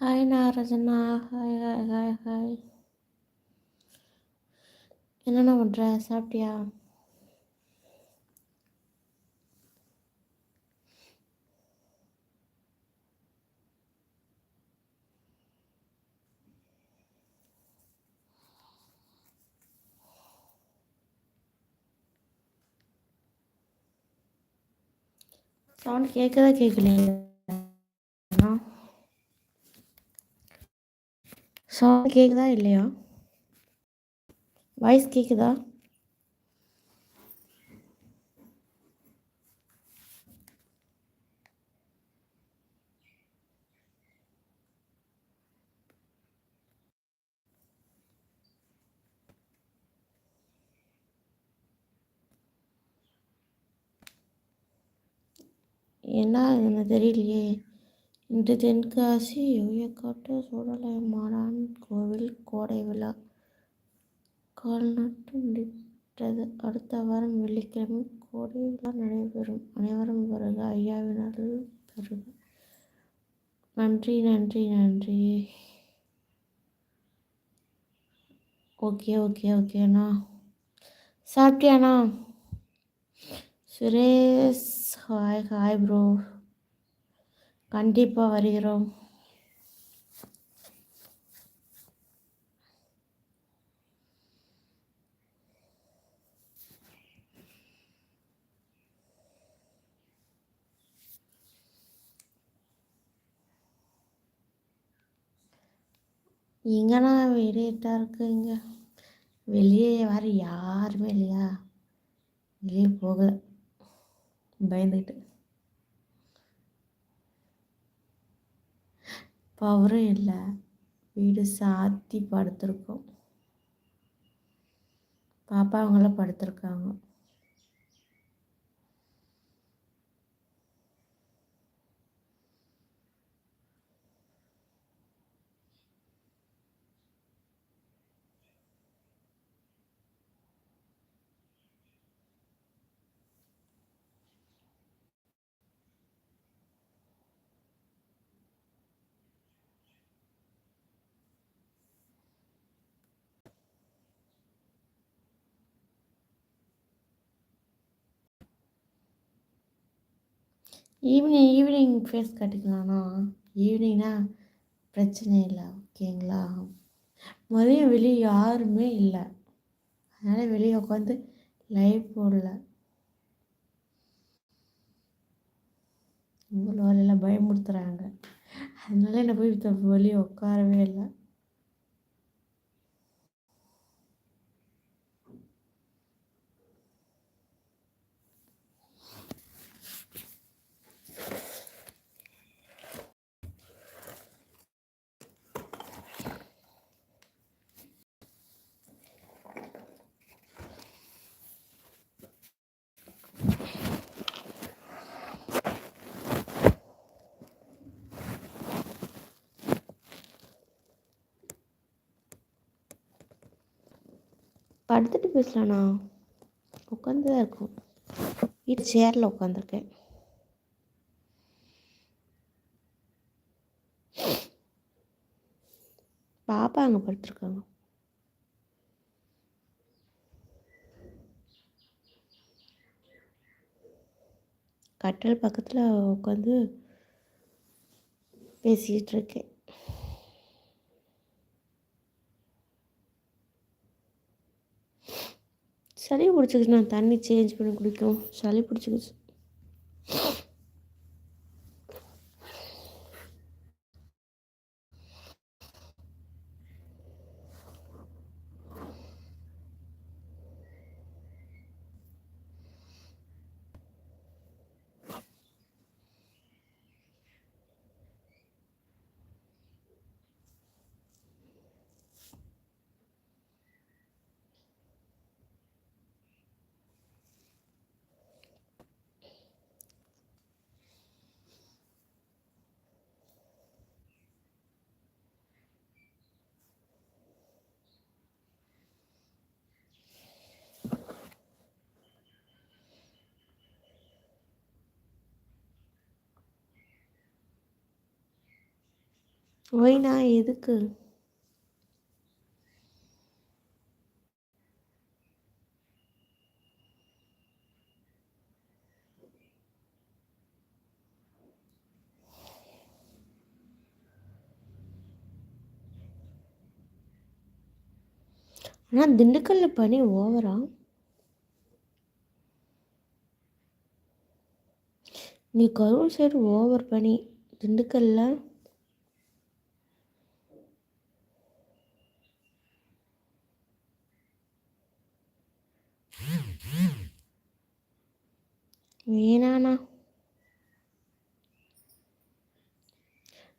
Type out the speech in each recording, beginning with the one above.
Hi Narajana hi hi hi hi என்னென்ன பண்ணுற சாப்பிட்டியா? சவுண்ட் கேட்குதா கேட்கலையா. சவுண்ட் கேட்குதா இல்லையா? வாய்ஸ் கேட்குதா என்ன தெரியலையே. இன்று தென்காசி யோயக்காட்டு சூடலைமாடான் கோவில் கோடை விழா கால்நாட்டு முடித்தது அடுத்த வாரம் வெள்ளிக்கிழமை கோடை விழா நடைபெறும். அனைவரும் வருக ஐயாவின் அருள் பெறுக. நன்றி நன்றி நன்றி. ஓகே ஓகே ஓகேண்ணா சாப்பிட்டியாண்ணா சுரேஷ் ஹாய் ஹாய் ப்ரோ கண்டிப்பாக வருகிறோம். எங்கண்ணா வெளியிட்டா இருக்குங்க? வெளியே வர யாருமே இல்லையா? வெளியே போகல. பயந்துக்கிட்டு பவரும் இல்லை. வீடு சாத்தி படுத்திருக்கோம். பாப்பா அவங்களாம் படுத்திருக்காங்க. ஈவினிங் ஈவினிங் ஃபேஸ் கட்டிக்கலாம்னா ஈவினிங்னா பிரச்சனை இல்லை ஓகேங்களா? மதியம் வெளியே யாருமே இல்லை. அதனால் வெளியே உட்காந்து லைவ் போடல. ஊரில் வேலையெல்லாம் பயமுறுத்துகிறாங்க அதனால என்னை போய் வெளியே உட்காரவே இல்லை. படுத்துட்டு பேசலாண்ணா உட்காந்து தான் இருக்கும். வீட்டு சேரில் உட்காந்துருக்கேன் பாப்பா அங்கே படுத்துருக்காங்க. கட்டல் பக்கத்தில் உட்காந்து பேசிகிட்டு இருக்கேன். சளி பிடிச்சிக்கிச்சு நான் தண்ணி சேஞ்ச் பண்ணி குடிக்கும் சளி பிடிச்சிக்கிச்சு. ஒய்னா எதுக்கு? ஆனால் திண்டுக்கல்ல பனி ஓவரா? நீ கரூர் சைடு ஓவர் பனி திண்டுக்கல்ல?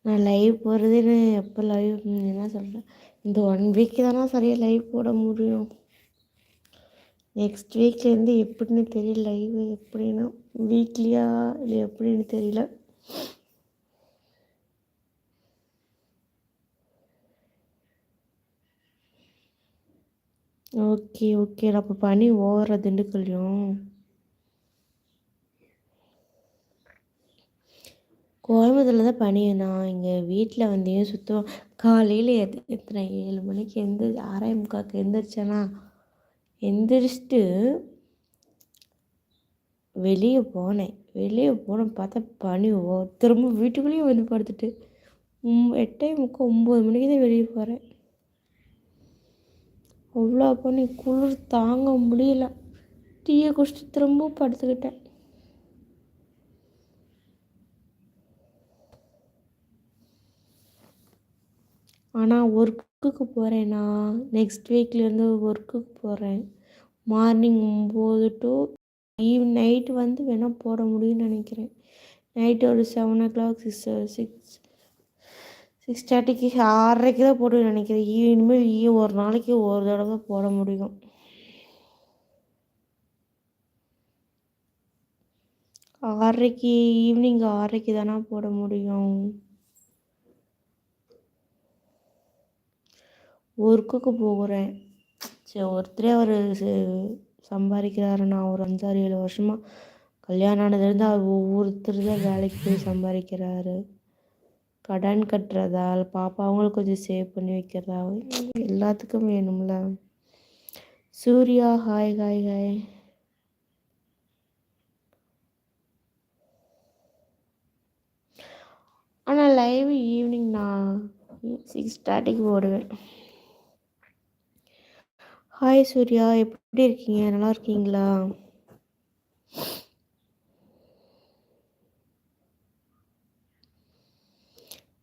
நான் லைவ் போகிறதுன்னு எப்போ லைவ் என்ன சொல்கிறேன் இந்த ஒன் வீக் தானே சரியாக லைவ் போட முடியும். நெக்ஸ்ட் வீக்லேருந்து எப்படின்னு தெரியல லைவ் எப்படின்னா வீக்லியா இல்லை எப்படின்னு தெரியல. ஓகே ஓகே அப்போ பனி ஓவர திண்டுக்கல்லையும்? கோயம்புத்தூரில் தான் பனி இங்கே வீட்டில் வந்து சுத்தம் காலையில் எத் எத்தனை ஏழு மணிக்கு எந்திரி ஆறே முக்காக்கு எந்திரிச்சேன்னா எந்திரிச்சிட்டு வெளியே போனேன். வெளியே போனேன் பார்த்தா பனி ஓ திரும்ப வீட்டுக்குள்ளேயும் வந்து படுத்துட்டு. எட்டே முக்கால் ஒம்பது மணிக்கு தான் வெளியே போகிறேன் அவ்வளோ பனி குளிர் தாங்க முடியல. டீயை குடிச்சிட்டு திரும்ப படுத்துக்கிட்டேன். ஆனால் ஒர்க்குக்கு போகிறேன் நான் நெக்ஸ்ட் வீக்லேருந்து ஒர்க்குக்கு போகிறேன் மார்னிங் ஒம்பது டு ஈவ் நைட்டு வந்து வேணால் போட முடியும்னு நினைக்கிறேன். நைட்டு ஒரு seven o'clock six six six தேர்ட்டிக்கு ஆறரைக்கு தான் போடுவேன் நினைக்கிறேன். இனிமேல் ஈ ஒரு நாளைக்கு ஒரு தடவை போட முடியும். ஆறரைக்கு ஈவினிங் ஆறரைக்கு தானே போட முடியும். ஒர்க்குக்கு போகிறேன் சரி ஒருத்தரே அவர் சம்பாதிக்கிறாரு நான் ஒரு அஞ்சாறு ஏழு வருஷமாக கல்யாணம் ஆனதுலேருந்து அவர் ஒவ்வொருத்தர் தான் வேலைக்கு போய் சம்பாதிக்கிறாரு கடன் கட்டுறதால் பாப்பாவங்களுக்கு கொஞ்சம் சேவ் பண்ணி வைக்கிறதா எல்லாத்துக்கும் வேணும்ல. சூர்யா ஹாய் ஹாய் ஹாய் ஆனால் லைவ் ஈவினிங் நான் சிக்ஸ் தேர்ட்டிக்கு போடுவேன். ஹாய் சூர்யா எப்படி இருக்கீங்க? நல்லா இருக்கீங்களா?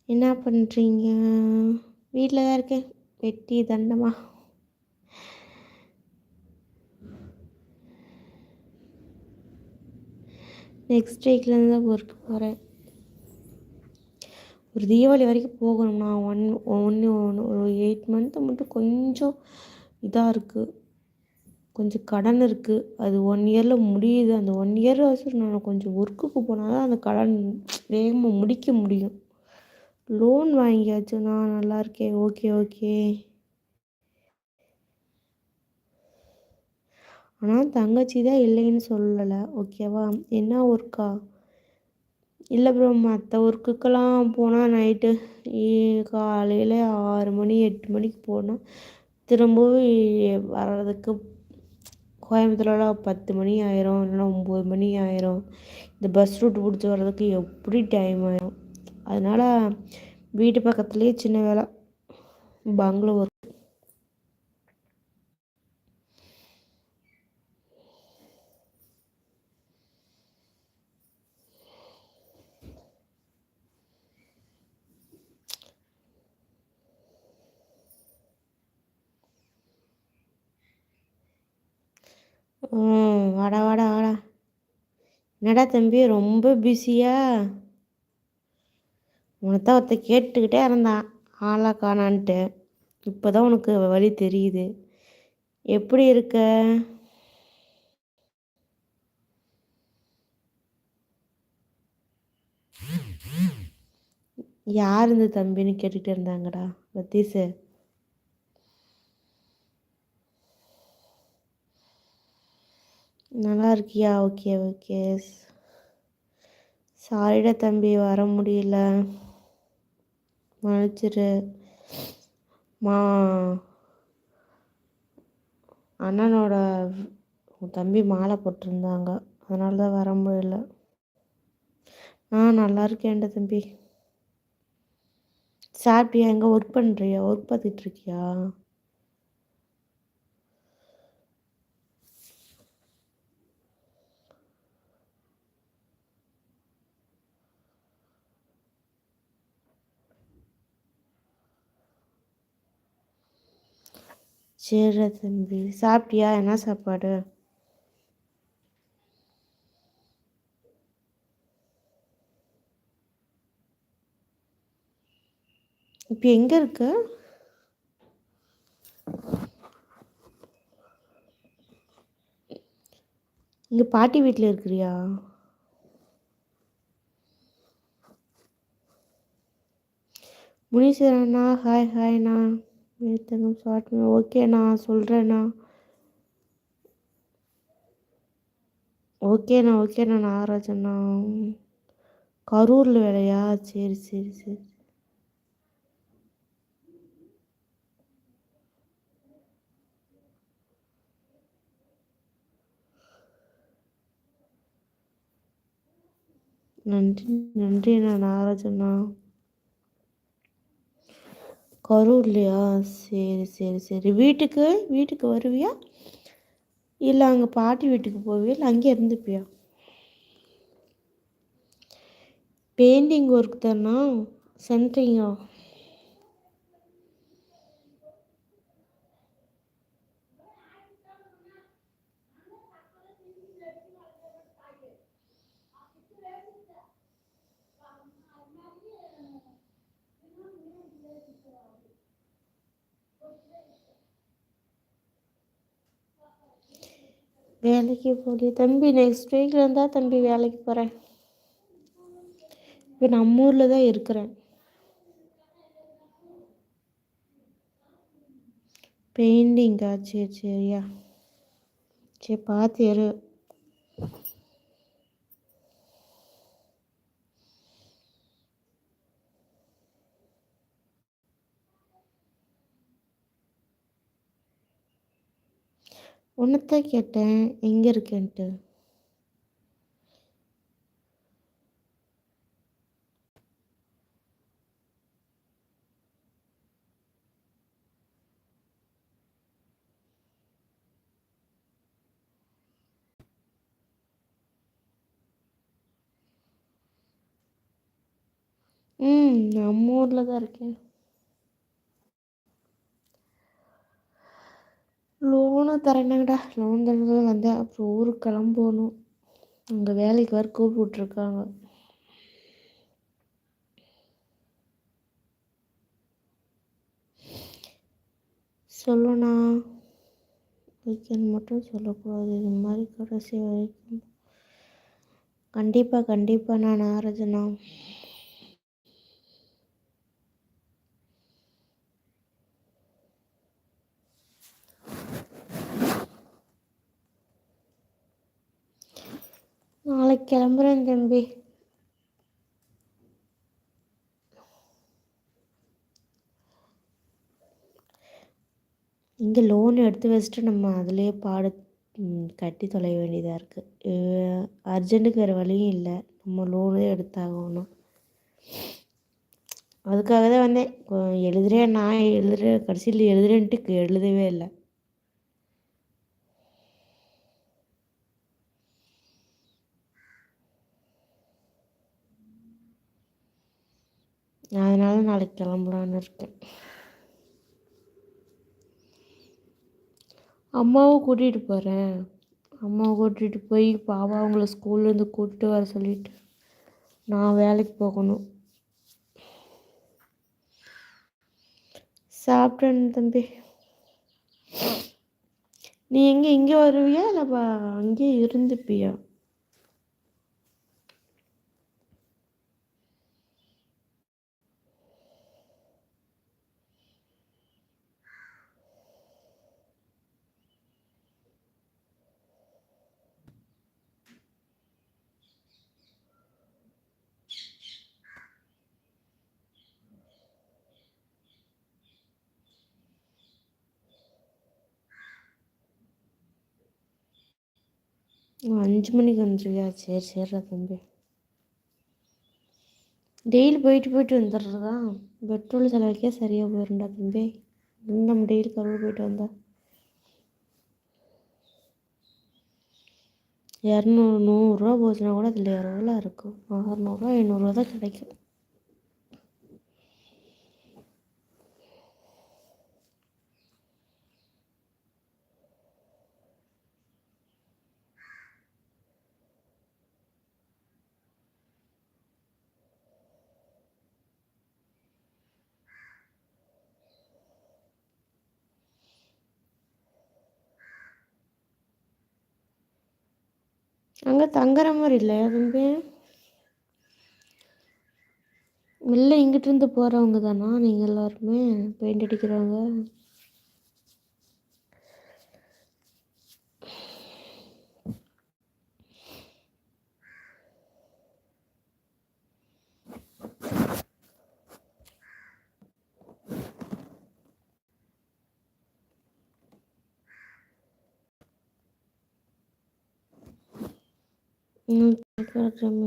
என்ன பண்ணுறீங்க வீட்டில் தான் இருக்கேன். வெட்டி தண்டமா. நெக்ஸ்ட் வீக்லேருந்து தான் ஒர்க் போகிறேன் ஒரு தீபாவளி வரைக்கும் போகணும்னா ஒன் ஒன்று ஒன்று ஒரு எயிட் மந்த்து மட்டும் கொஞ்சம் இதாக இருக்குது கொஞ்சம் கடன் இருக்குது அது ஒன் இயரில் முடியுது. அந்த ஒன் இயர் வரைக்கும் நான் கொஞ்சம் ஒர்க்குக்கு போனால் தான் அந்த கடன் வேகமாக முடிக்க முடியும். லோன் வாங்கியாச்சுண்ணா நல்லா இருக்கேன். ஓகே ஓகே ஆனால் தங்கச்சி தான் இல்லைன்னு சொல்லலை. ஓகேவா என்ன ஒர்க்கா இல்லை ப்ரோ மற்ற ஒர்க்குக்கெல்லாம் போனால் நைட்டு காலையில் ஆறு மணி எட்டு மணிக்கு போனால் திரும்பவும் வர்றதுக்கு கோயம்புத்தூர்லாம் பத்து மணி ஆயிரும் இல்லைன்னா ஒம்பது மணி ஆயிரும். இந்த பஸ் ரூட் பிடிச்சி வர்றதுக்கு எப்படி டைம் ஆயிரும்? அதனால் வீட்டு பக்கத்துலேயே சின்ன வேலை பெங்களூர் ஒர்க் ம் வாடா வாடா வாடா என்னடா தம்பி ரொம்ப பிஸியா? உனத்தான் ஒருத்த கேட்டுக்கிட்டே இருந்தான். ஆளா காணான்ட்டு. இப்போ தான் உனக்கு வழி தெரியுது. எப்படி இருக்க? யார் இந்த தம்பின்னு கேட்டுக்கிட்டே இருந்தாங்கடா பத்தீஸு நல்லா இருக்கியா ஓகே ஓகே. சாரிடா தம்பி வர முடியல. மன்னிச்சிரு. மா அண்ணனோட உன் தம்பி மாலை போட்டிருந்தாங்க. அதனால தான் வர முடியல. நான் நல்லா இருக்கேன்டா தம்பி. சாப்பிட்டியா? எங்கே ஒர்க் பண்ணுறியா ஒர்க் பார்த்துட்ருக்கியா இருக்கியா சரிடா தம்பி. சாப்பிட்டியா? என்ன சாப்பாடு? இப்போ எங்கே இருக்க? இங்கே பாட்டி வீட்டில் இருக்கிறியா? முனீஸ்வரண்ணா ஹாய் ஹாய்ண்ணா தங்கம் ஷார்ட் ஓகேண்ணா சொல்கிறேண்ணா ஓகேண்ணா ஓகேண்ணா நாகராஜண்ணா கரூரில் வேலையா? சரி சரி சரி. நன்றி நன்றி அண்ணா. நாகராஜண்ணா கரூர்லையா? சரி சரி சரி. வீட்டுக்கு வீட்டுக்கு வருவியா? இல்லை அங்கே பாட்டி வீட்டுக்கு போவியா? இல்லை அங்கேயே இருந்துப்பியா? பெயிண்டிங் ஒர்க் தானா? சென்ட்ரிங்கா? வேலைக்கு போகலையே. தம்பி நெக்ஸ்ட் வீக்கில் இருந்தால் தம்பி வேலைக்கு போகிறேன் இப்போ நம்ம ஊரில் தான் இருக்கிறேன். பெயிண்டிங்கா சரி சரியா. சரி பார்த்து எரு உன்னத்தான் கேட்டேன் எங்கே இருக்கேன்ட்டு? ம் நம்ம ஊரில் தான் இருக்கேன். லோனு தரேனாங்கடா. லோன் தரது வந்தேன். அப்புறம் ஊருக்கு கிளம்பணும். அங்கே வேலைக்கு வர கூப்பிட்ருக்காங்க சொல்லணா வீக்கெண்ட் மட்டும் சொல்லக்கூடாது. இது மாதிரி கடைசி வரைக்கும். கண்டிப்பாக கண்டிப்பாக நான் நாரஜனா நாளைக்கு கிளம்புறேன் தம்பி. இங்கே லோன் எடுத்து வச்சுட்டு நம்ம அதிலே பாடு கட்டி தொலைய வேண்டியதாக இருக்குது அர்ஜென்ட்டுக்கு வேறு வழியும் இல்லை. நம்ம லோனே எடுத்தாகணும். அதுக்காக தான் வந்தேன். எழுதுறேன் நான் எழுதுறேன் கடைசியில் எழுதுறேன்ட்டு எழுதவே இல்லை. அதனால நாளைக்கு கிளம்பலான்னு இருக்கேன். அம்மாவும் கூட்டிகிட்டு போகிறேன் அம்மாவை கூட்டிகிட்டு போய் பாபா அவங்கள ஸ்கூல்லேருந்து கூட்டிகிட்டு வர சொல்லிட்டு நான் வேலைக்கு போகணும். சாப்பிட்டேன் தம்பி. நீ எங்கே இங்கே வருவியா? இல்லை அங்கேயே இருந்துப்பியா? அஞ்சு மணிக்கு வந்துருவியா? சரி சரிடா தம்பி. டெய்லி போயிட்டு போயிட்டு வந்துடுறதா? பெட்ரோல் செலவுக்கே சரியாக போயிடும்டா தம்பி. நம்ம டெய்லி கருவு போயிட்டு வந்தா? இரநூறு நூறுரூவா போச்சுன்னா கூட அதில் இரநூறுவா இருக்கும்? அறநூறுவா ஐநூறுரூவா தான் கிடைக்கும். அங்கே தங்குற மாதிரி இல்லையா தம்பி. வெளில இங்கிட்டிருந்து போகிறவங்க தானா நீங்கள் எல்லாருமே? பெயிண்ட் அடிக்கிறவங்க? ம் கிடக்குறேன்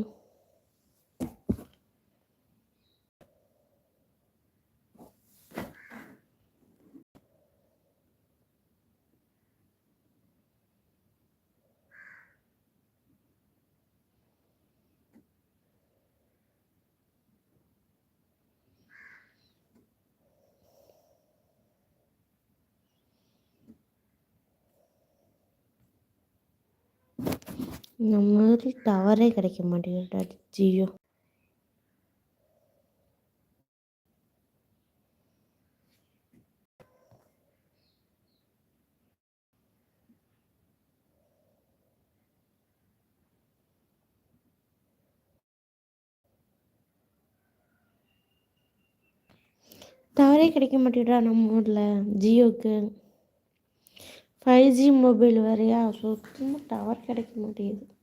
நம்ம ஊரில் டவரே கிடைக்க மாட்டேங்குதுடா ஜியோ. டவரே கிடைக்க மாட்டேங்குதுடா நம்ம ஊரில் ஜியோக்கு. ஃபைவ் ஜி மொபைல் வேறையா சுத்தமாக டவர் கிடைக்க மாட்டேங்குது.